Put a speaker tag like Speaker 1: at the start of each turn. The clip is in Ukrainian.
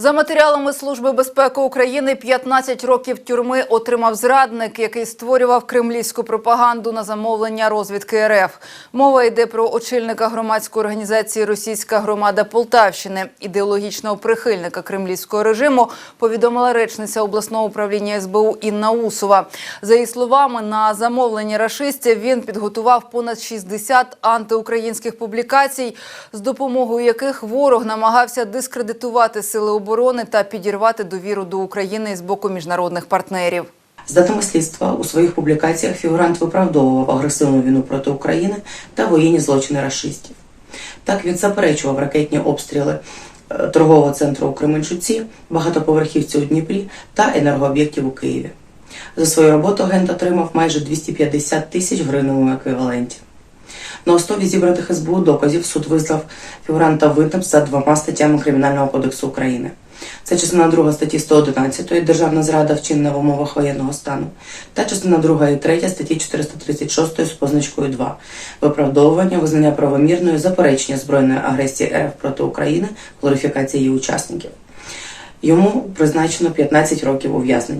Speaker 1: За матеріалами Служби безпеки України 15 років тюрми отримав зрадник, який створював кремлівську пропаганду на замовлення розвідки РФ. Мова йде про очільника громадської організації Російська громада Полтавщини, ідеологічного прихильника кремлівського режиму. Повідомила речниця обласного управління СБУ Інна Усова. За її словами, на замовлення рашистів він підготував понад 60 антиукраїнських публікацій, з допомогою яких ворог намагався дискредитувати сили оборони та підірвати довіру до України з боку міжнародних партнерів.
Speaker 2: З датами слідства у своїх публікаціях фігурант виправдовував агресивну війну проти України та воєнні злочини рашистів. Так він заперечував ракетні обстріли е, торгового центру у Кременчуці, багатоповерхівці у Дніпрі та енергооб'єктів у Києві. За свою роботу агент отримав майже 250 тисяч в гривневому еквіваленті. На основі зібраних СБУ доказів суд визнав фігуранта винним за двома статтями Кримінального кодексу України. Це частина 2 статті 111 Державна зрада вчинена в умовах воєнного стану та частина 2 і 3 статті 436 з позначкою 2 виправдовування, визнання правомірною, заперечення збройної агресії РФ проти України, глорифікація її учасників. Йому призначено 15 років ув'язнення.